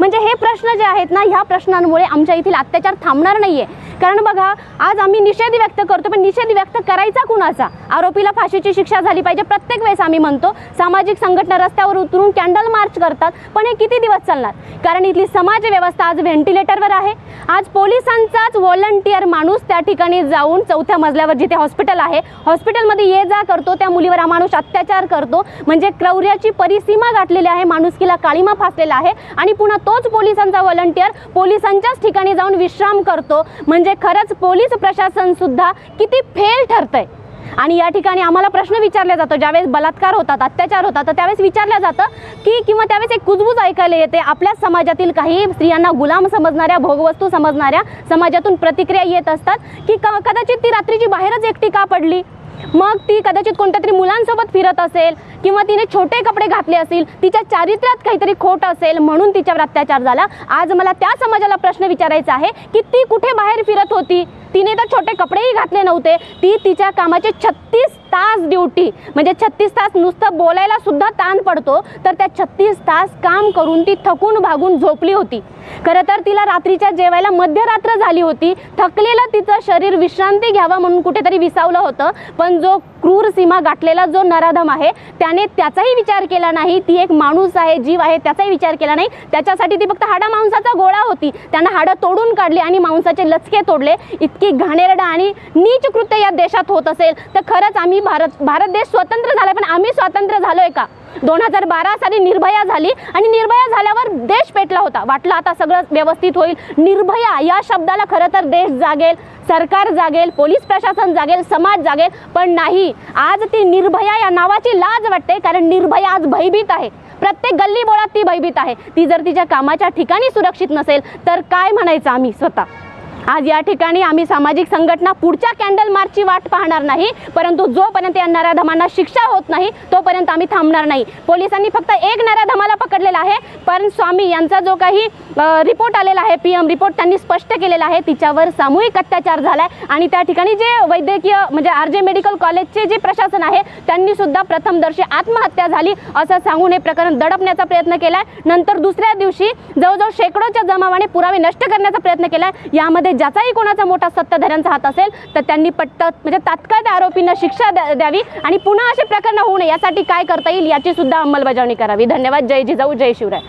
म्हणजे हे प्रश्न जे आहेत ना ह्या प्रश्नांमुळे आमच्या येथील अत्याचार थांबणार नाहीये. कारण बघा आज आम्ही निषेध व्यक्त करतो पण निषेध व्यक्त करायचा कुणाचा? आरोपीला फाशीची शिक्षा झाली पाहिजे. प्रत्येक वेळेस आम्ही म्हणतो सामाजिक संघटना रस्त्यावर उतरून कॅन्डल मार्च करतात पण हे किती दिवस चालणार? कारण इथली समाज व्यवस्था आज व्हेंटिलेटरवर आहे. आज पोलिसांचाच व्हॉलंटियर माणूस त्या ठिकाणी जाऊन चौथ्या मजल्यावर जिथे हॉस्पिटल आहे हॉस्पिटलमध्ये ये जा करतो त्या मुलीवर हा माणूस अत्याचार करतो. म्हणजे क्रौर्याची परिसीमा गाठलेली आहे माणुसकीला काळीमा फासलेला आहे आणि पुन्हा तोच पोलिसांचा व्हॉलंटियर पोलिसांच्याच ठिकाणी जाऊन विश्राम करतो. म्हणजे खरंच पोलीस प्रशासनसुद्धा किती फेल ठरतंय. आणि या ठिकाणी आम्हाला प्रश्न विचारला जातो. ज्यावेळेस बलात्कार होतात अत्याचार होतात तर त्यावेळेस विचारलं जातं की किंवा त्यावेळेस एक कुजबूज ऐकायला येते. आपल्या समाजातील काही स्त्रियांना गुलाम समजणाऱ्या भोगवस्तू समजणाऱ्या समाजातून प्रतिक्रिया येत असतात की क कदाचित ती रात्रीची बाहेरच एकटी का पडली? मग ती कदाचित कोणत्या तरी मुलांसोबत फिरत असेल किंवा तिने छोटे कपडे घातले असतील तिच्या चारित्र्यात काहीतरी खोट असेल म्हणून तिच्यावर अत्याचार झाला. आज मला त्या समाजाला प्रश्न विचारायचा आहे की ती कुठे बाहेर फिरत होती? तिने तर छोटे कपडेही घातले नव्हते. ती तिच्या कामाचे छत्तीस तास ड्युटी म्हणजे छत्तीस तास नुसतं बोलायला सुद्धा ताण पडतो तर त्या छत्तीस तास काम करून ती थकून भागून झोपली होती. खरं तर तिला रात्रीच्या जेवायला मध्यरात्र झाली होती. थकलेलं तिचं शरीर विश्रांती घ्यावा म्हणून कुठेतरी विसावलं होतं. पण जो क्रूर सीमा गाठलेला जो नराधम आहे त्याने त्याचाही विचार केला नाही. ती एक माणूस आहे जीव आहे त्याचाही विचार केला नाही. त्याच्यासाठी ती फक्त हाडा मांसाचा गोळा होती. त्यानं हाडं तोडून काढली आणि मांसाचे लचके तोडले. इतकी घाणेरडा आणि नीच कृत्य या देशात होत असेल तर खरंच आम्ही भारत भारत देश स्वतंत्र झाला पण आम्ही स्वातंत्र्य झालोय का? दोन हजार बारा साली निर्भया झाली आणि निर्भया झाल्यावर देश पेटला होता. वाटलं आता सगळं व्यवस्थित होईल. निर्भया या शब्दाला खरं तर देश जागेल सरकार जागेल पोलीस प्रशासन जागेल समाज जागेल पण नाही. आज ती निर्भया या नावाची लाज वाटते कारण निर्भया आज भयभीत आहे. प्रत्येक गल्ली बोळात ती भयभीत आहे. ती जर तिच्या कामाच्या ठिकाणी सुरक्षित नसेल तर काय म्हणायचं आम्ही स्वतः? आज या ठिकाणी आम्ही सामाजिक संघटना पुढच्या कॅन्डल मार्चची वाट पाहणार नाही परंतु जोपर्यंत या नराधमांना शिक्षा होत नाही तोपर्यंत आम्ही थांबणार नाही. पोलिसांनी फक्त एक नराधमाला पकडलेला आहे पण स्वामी यांचा जो काही रिपोर्ट आलेला आहे पी एम रिपोर्ट त्यांनी स्पष्ट केलेला आहे तिच्यावर सामूहिक अत्याचार झालाय आणि त्या ठिकाणी जे वैद्यकीय म्हणजे आर जे मेडिकल कॉलेजचे जे प्रशासन आहे त्यांनी सुद्धा प्रथमदर्शी आत्महत्या झाली असं सांगून हे प्रकरण दडपण्याचा प्रयत्न केला नंतर दुसऱ्या दिवशी जवळजवळ शेकडोच्या जमावाने पुरावे नष्ट करण्याचा प्रयत्न केला यामध्ये ज्याचाही कोणाचा मोठा सत्ताधाऱ्यांचा हात असेल तर त्यांनी पट्ट म्हणजे तात्काळ त्या आरोपींना शिक्षा द्यावी आणि पुन्हा असे प्रकरण होऊ नये यासाठी काय करता येईल याची सुद्धा अंमलबजावणी करावी. धन्यवाद. जय जिजाऊ जय शिवराय.